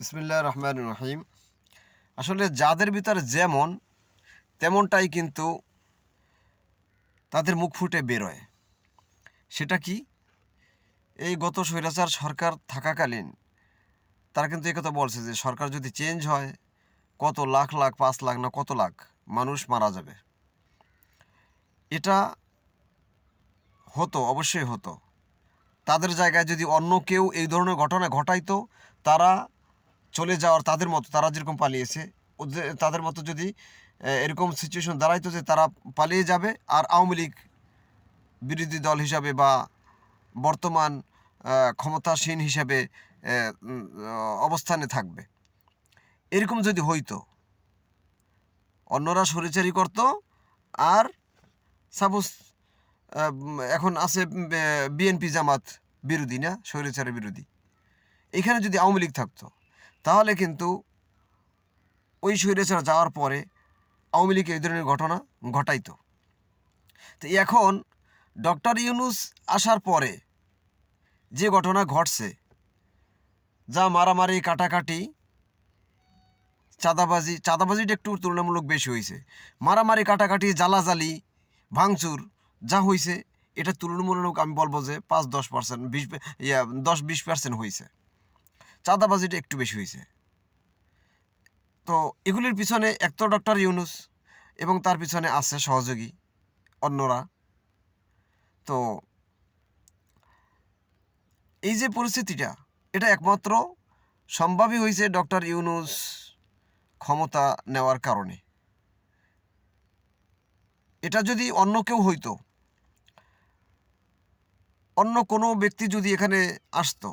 বিসমিল্লাহ রহমান রহিম। আসলে যাদের ভিতরে যেমন, তেমনটাই কিন্তু তাদের মুখ ফুটে বেরোয়। সেটা কি? এই গত স্বৈরাচার সরকার থাকাকালীন তারা কিন্তু একথা বলছে যে সরকার যদি চেঞ্জ হয়, কত লাখ লাখ, পাঁচ লাখ না কত লাখ মানুষ মারা যাবে। এটা হতো, অবশ্যই হতো। তাদের জায়গায় যদি অন্য কেউ এই ধরনের ঘটনা ঘটাইতো, তারা চলে যাওয়ার তাদের মতো, তারা যেরকম পালিয়েছে, ওদের, তাদের মতো যদি এরকম সিচুয়েশন দাঁড়াইতো যে তারা পালিয়ে যাবে আর আওয়ামী লীগ বিরোধী দল হিসাবে বা বর্তমান ক্ষমতাসীন হিসাবে অবস্থানে থাকবে। এরকম যদি হইতো, অন্যরা সরিচারি করতো আর সাপোজ এখন আছে বিএনপি জামাত বিরোধী না, স্বৈরাচারের বিরোধী, এখানে যদি আওয়ামী লীগ থাকতো তাহলে কিন্তু ওই স্বৈরাচার যাওয়ার পরে আওয়ামী লীগ এই ধরনের ঘটনা ঘটাইতো। তো এখন ডক্টর ইউনুস আসার পরে যে ঘটনা ঘটছে, যা মারামারি, কাটাকাটি, চাঁদাবাজি, চাঁদাবাজিটা একটু তুলনামূলক বেশি হয়েছে। মারামারি, কাটাকাটি, জ্বালাজালি, ভাঙচুর যা হয়েছে, এটা তুলনামূলক আমি বলব যে পাঁচ দশ পার্সেন্ট বিশ দশ, বিশ পার্সেন্ট হয়েছে। চাঁদাবাজিটা একটু বেশি হয়েছে। তো এগুলির পিছনে এক তো ডক্টর ইউনুস এবং তার পিছনে আছে সহযোগী অন্যরা। তো এই যে পরিস্থিতিটা, এটা একমাত্র সম্ভবই হয়েছে ডক্টর ইউনুস ক্ষমতা নেওয়ার কারণে। এটা যদি অন্য কেউ হইতো, অন্য কোনো ব্যক্তি যদি এখানে আসতো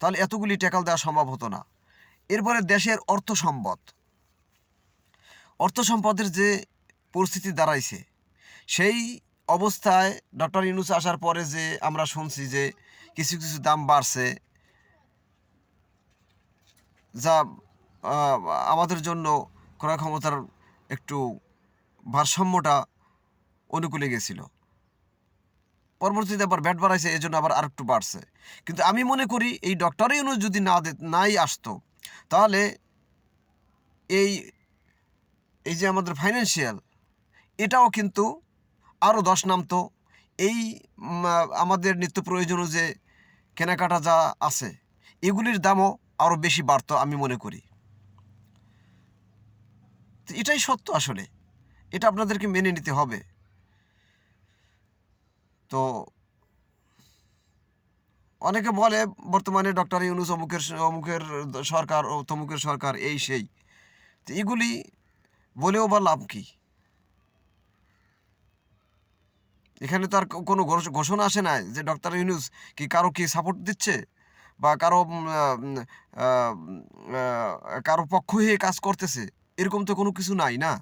তাহলে এতগুলি ট্যাকল দেওয়া সম্ভব হতো না। এরপরে দেশের অর্থ সম্পদ। অর্থ সম্পদের যে পরিস্থিতি দাঁড়াইছে, সেই অবস্থায় ডক্টর ইউনুস আসার পরে যে আমরা শুনছি যে কিছু কিছু দাম বাড়ছে, যা আমাদের জন্য ক্রয় ক্ষমতার একটু ভারসাম্যটা অনুকূলে গেছিল। পরবর্তীতে আবার ব্যাট বাড়াইছে এই জন্য আবার আরেকটু বাড়ছে। কিন্তু আমি মনে করি এই ডক্টর ইউনুস যদি না নাই আসতো, তাহলে এই এই যে আমাদের ফাইন্যান্সিয়াল এটাও কিন্তু আরও দশ নামতো। এই আমাদের নিত্য প্রয়োজনীয় যে কেনাকাটা যা আছে, এগুলির দামও আরও বেশি বাড়তো আমি মনে করি। এটাই সত্য আসলে। এটা আপনাদেরকে মেনে নিতে হবে। তো অনেকে বলে বর্তমানে ডক্টর ইউনুস অমুকের অমুকের সরকার ও তমুকের সরকার এই সেই। তো এগুলি বলেও বা লাভ কি? এখানে তো আর কোনো ঘোষণা আসে নাই যে ডক্টর ইউনুস কি কারও কি সাপোর্ট দিচ্ছে? বা কারও কারও পক্ষ হয়ে কাজ করতেছে? এরকম তো কোনো কিছু নাই না।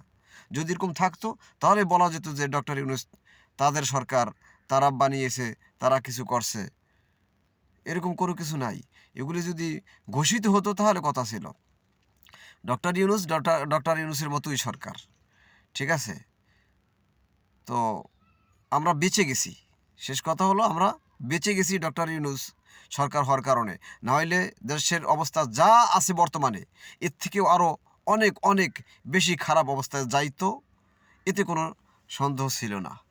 যদি এরকম থাকতো, তাহলে বলা যেত যে ডক্টর ইউনুস তাদের সরকার তারা বানিয়েছে, তারা কিছু করছে। এরকম কোনো কিছু নাই। এগুলি যদি ঘোষিত হতো তাহলে কথা ছিল। ডক্টর ইউনুস, ডক্টর ডক্টর ইউনুসের মতোই সরকার। ঠিক আছে? তো আমরা বেঁচে গেছি। শেষ কথা হলো আমরা বেঁচে গেছি ডক্টর ইউনুস সরকার হওয়ার কারণে। নাহলে দেশের অবস্থা যা আছে বর্তমানে, এর থেকেও আরও অনেক অনেক বেশি খারাপ অবস্থায় যাইতো, এতে কোনো সন্দেহ ছিল না।